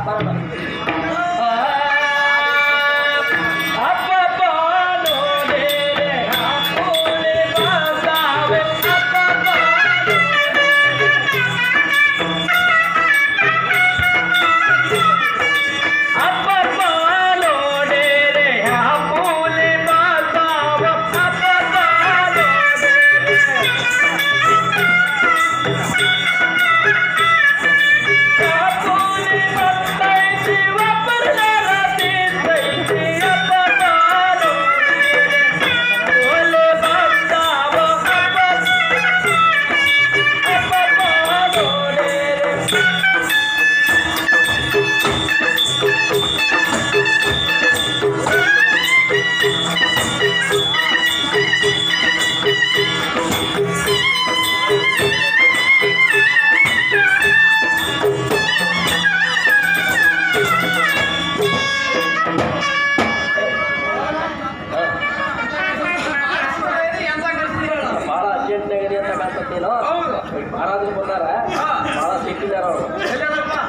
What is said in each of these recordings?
Para.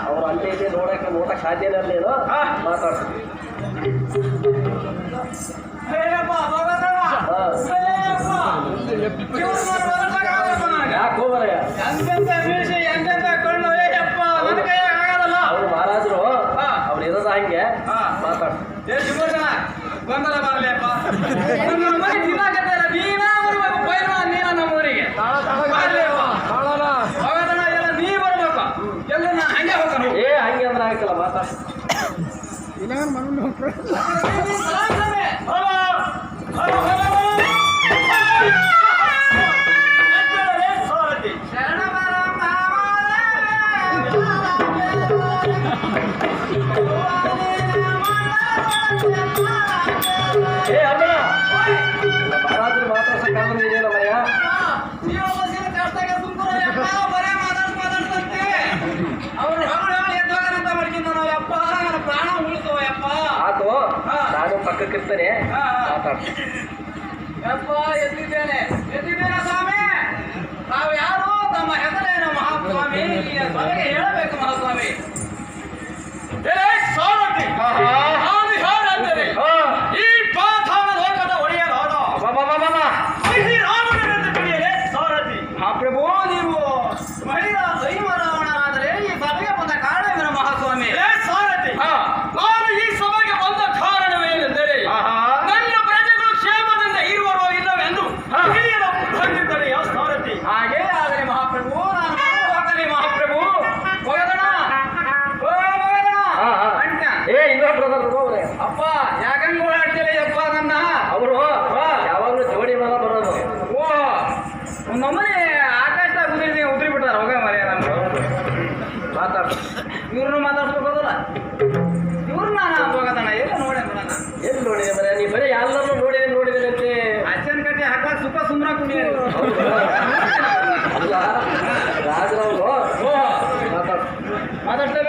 ಅವ್ರು ಅಲ್ಲೇ ಇದೆ ನೋಡಕ್ಕೆ ನೋಟ ಖಾದ್ಯನೇ ಅಲ್ಲೇನೋ ಮಾತಾಡ್ತಾರೆ impressed. ಪಕ್ಕಕ್ಕೆ ಇರ್ತಾರೆ ಎದ್ದಿದ್ದೇನೆ. ಎದ್ದಿದ್ದೇನೆ ಸ್ವಾಮಿ. ನಾವು ಯಾರು ತಮ್ಮ ಹೆಸರೇನು ಮಹಾಸ್ವಾಮಿ? ಈ ಸ್ವಾಮಿಗೆ ಹೇಳಬೇಕು ಮಹಾಸ್ವಾಮಿ. ಆದಷ್ಟು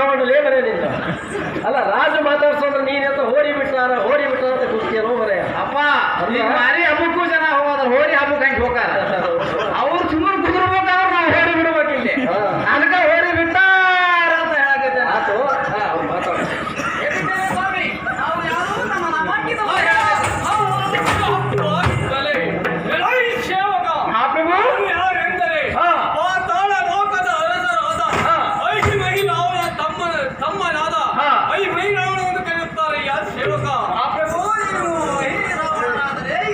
ಯಕ್ಷವಾಣಲೇ ಬರೆಯಲಿಲ್ಲ ಅಲ್ಲ ರಾಜು ಮಾತಾಡ್ಸೋದ್ರೆ ನೀನ್ ಎಂತ ಹೋರಿ ಬಿಟ್ಟಾರ ಹೋರಿ ಬಿಟ್ಟಾರ ಅಂತ ಕುಸ್ತಿಯ ನೋವರೆ ಅಪ್ಪ ಅಲ್ಲಿ? ಮಾರಿ ಹಬ್ಬಕ್ಕೂ ಜನ ಹೋದ್ರ ಹೋರಿ ಹಬ್ಬಕ್ಕೆ ಹೆಂಗೆ ಹೋಗಾರ